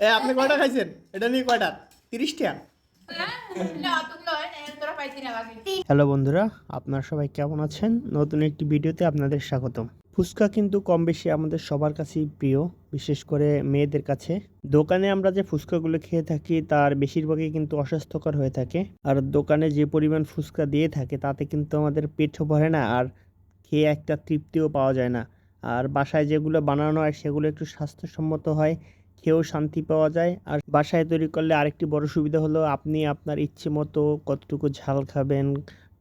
আপনি কয়টা খাইছেন? এটা নিয়ে কয়টা? তিরিশটা? হ্যালো বন্ধুরা, আপনারা সবাই কেমন আছেন? নতুন একটি ভিডিওতে আপনাদের স্বাগতম। ফুচকা কিন্তু কম বেশি আমাদের সবার কাছেই প্রিয়, বিশেষ করে মেয়েদের কাছে। দোকানে আমরা যে ফুচকাগুলো খেয়ে থাকি, তার বেশিরভাগই কিন্তু অস্বাস্থ্যকর হয়ে থাকে। আর দোকানে যে পরিমাণ ফুচকা দিয়ে থাকে, তাতে কিন্তু আমাদের পেটও ভরে না আর খেয়ে একটা তৃপ্তিও পাওয়া যায় না। আর বাসায় যেগুলো বানানো হয়, সেগুলো একটু স্বাস্থ্যসম্মত হয়। খেয়েও শান্তি পাওয়া যায়। আর বাসায় তৈরি করলে আরেকটি বড় সুবিধা হলো আপনি আপনার ইচ্ছে মতো কতটুকু ঝাল খাবেন,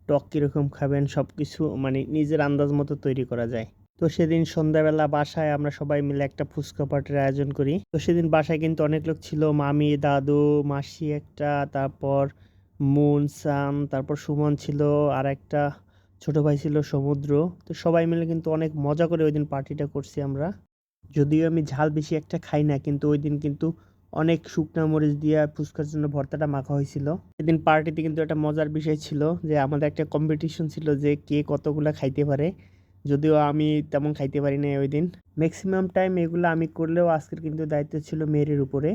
টক কীরকম খাবেন সব কিছু মানে নিজের আন্দাজ মতো তৈরি করা যায়। তো সেদিন সন্ধ্যাবেলা বাসায় আমরা সবাই মিলে একটা ফুচকা পার্টির আয়োজন করি। তো সেদিন বাসায় কিন্তু অনেক লোক ছিল, মামি, দাদু, মাসি একটা, তারপর মুন, সান, তারপর সুমন ছিল, আর একটা ছোট ভাই ছিল সমুদ্র। তো সবাই মিলে কিন্তু অনেক মজা করে ওই দিন পার্টিটা করছি আমরা। যদিও আমি ঝাল বেশি একটা খাই না, কিন্তু ওই দিন কিন্তু অনেক শুকনো মরিচ দিয়ে ফুচকার জন্য ভর্তাটা মাখা হয়েছিল। সেদিন পার্টিতে কিন্তু একটা মজার বিষয় ছিল যে, আমাদের একটা কম্পিটিশন ছিল যে, কে কতগুলা খাইতে পারে। যদিও আমি তেমন খাইতে পারি না ওই দিন। ম্যাক্সিমাম টাইম এগুলো আমি করলেও আজকের কিন্তু দায়িত্ব ছিল মেয়ের উপরে।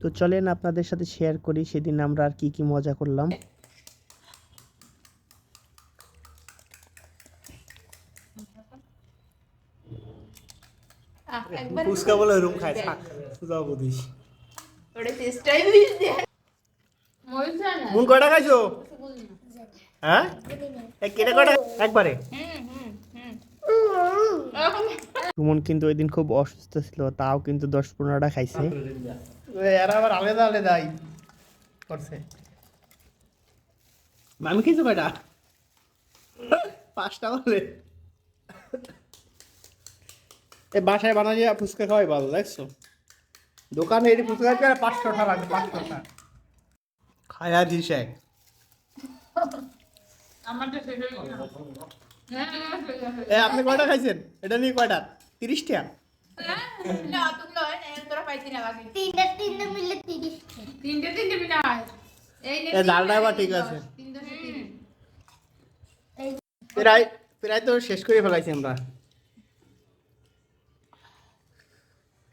তো চলেন আপনাদের সাথে শেয়ার করি, সেদিন আমরা আর কি কি মজা করলাম। একবার ফুচকা বলে রুম খায় থাক সুজাও বুঝিস ওটা চেষ্টাই দিস দে মরিচ না মুন কয়টা খাইছো হ্যাঁ এ কেটে কয়টা একবারে হুম হুম হুম সুমন কিন্তু ওই দিন খুব অসুস্থ ছিল তাও কিন্তু দশ পনেরোটা খাইছে। এরা আবার আলাদা আলাদাই করছে। আমি খেয়েছো কয়টা? পাঁচটা বলে। এ বাসায় বানাই ফুচকা খাওয়াই ভালো দেখছ? দোকানে এই ফুচকা খাইতে পাঁচশো টাকা লাগবে পাঁচশো টাকা। খায়া দিস এক। হয়ে হ্যাঁ হয়ে। এ আপনি কয়টা খাইছেন? এটা নিয়ে কয়টা? তিরিশটা না, অতগুলো না, তোরা পাইছি না বাকি। তিনটে তিনটে মিলে তিরিশ তিনটে তিনটে বিনা এই নে এ তিন, ডালটা এবার ঠিক আছে। প্রায় প্রায় তো শেষ করে ফেলাইছি আমরা তোরা তো ফেল মারিয়ে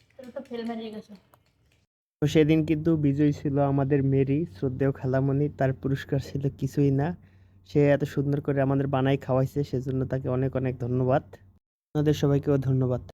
গেছো। তো সেদিন কিন্তু বিজয়ী ছিল আমাদের মেরি, শ্রদ্ধেয় খেলামণি, তার পুরস্কার ছিল কিছুই না। সে এত সুন্দর করে আমাদের বানাই খাওয়াইছে, সেজন্য তাকে অনেক অনেক ধন্যবাদ। আপনাদের সবাইকেও ধন্যবাদ।